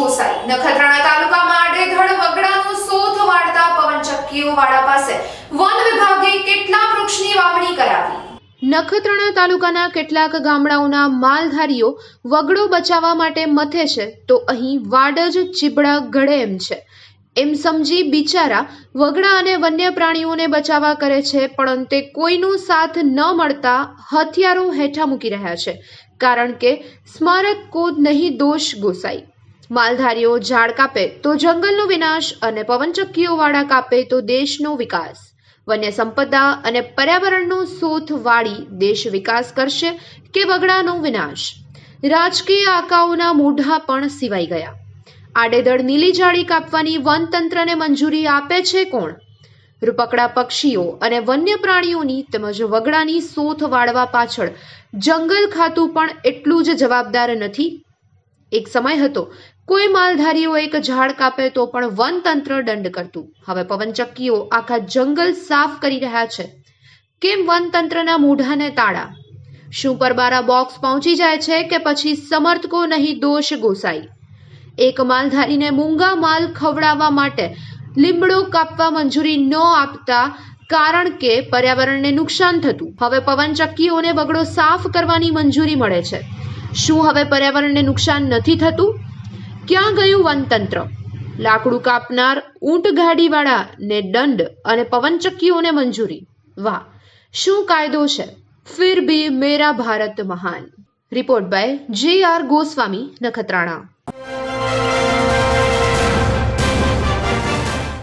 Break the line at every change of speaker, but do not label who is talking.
ઠોસાઈ નખત્રાણા તાલુકામાં આડેધડ વગડાનો શોધ વાળતા પવનચક્કીઓ વાળા પાસે વન વિભાગે કેટલા વૃક્ષની વાવણી કરાવી?
નખત્રાણા તાલુકાના કેટલાક ગામડાઓના માલધારીઓ વગડો બચાવવા માટે મથે છે તો અહીં વાડ જ ચીબડા ગળે એમ છે. એમ સમજી બિચારા વગડા અને વન્ય પ્રાણીઓને બચાવવા કરે છે, પણ અંતે કોઈનો સાથ ન મળતા હથિયારો હેઠા મૂકી રહ્યા છે, કારણ કે સ્મારક કોદ નહીં દોષ ગોસાઈ. માલધારીઓ ઝાડ કાપે તો જંગલનો વિનાશ અને પવનચક્કીઓ વાળા કાપે તો દેશનો વિકાસ. વન્ય સંપદા અને પર્યાવરણનો સોથ વાળી દેશ વિકાસ કરશે કે બગડાનો વિનાશ? રાજકીય આકાઓના મોઢા પણ સિવાઈ ગયા. આડેધડ નીલી જાળી કાપવાની વનતંત્રને મંજૂરી આપે છે કોણ? રૂપકડા પક્ષીઓ અને વન્ય પ્રાણીઓની તેમજ વગડાની સોથ વાળવા પાછળ જંગલ ખાતું પણ એટલું જ જવાબદાર નથી એક સમય હતો. કોઈ માલધારીઓ એક ઝાડ કાપે તો પણ વનતંત્ર દંડ કરતું. હવે પવનચક્કીઓ આખા જંગલ સાફ કરી રહ્યા છે. કેમ વનતંત્રના મોઢાને તાળા? શું પરબારા બોક્સ પહોંચી જાય છે કે પછી સમર્થકો નહીં દોષ ગોસાઈ? એક માલધારીને મૂંગા માલ ખવડાવવા માટે લીમડો કાપવા મંજૂરી ન આપતા કારણ કે પર્યાવરણને નુકસાન થતું. હવે પવનચક્કીઓને બગડો સાફ કરવાની મંજૂરી મળે છે. શું હવે પર્યાવરણને નુકસાન નથી થતું? ક્યાં ગયું વનતંત્ર? લાકડું કાપનાર, ઊંટ ગાડીવાળાને દંડ અને પવનચક્કીઓને મંજૂરી. વાહ, શું કાયદો છે? ફિર બી મેરા ભારત મહાન. Report by J R Goswami, Nakhatrana.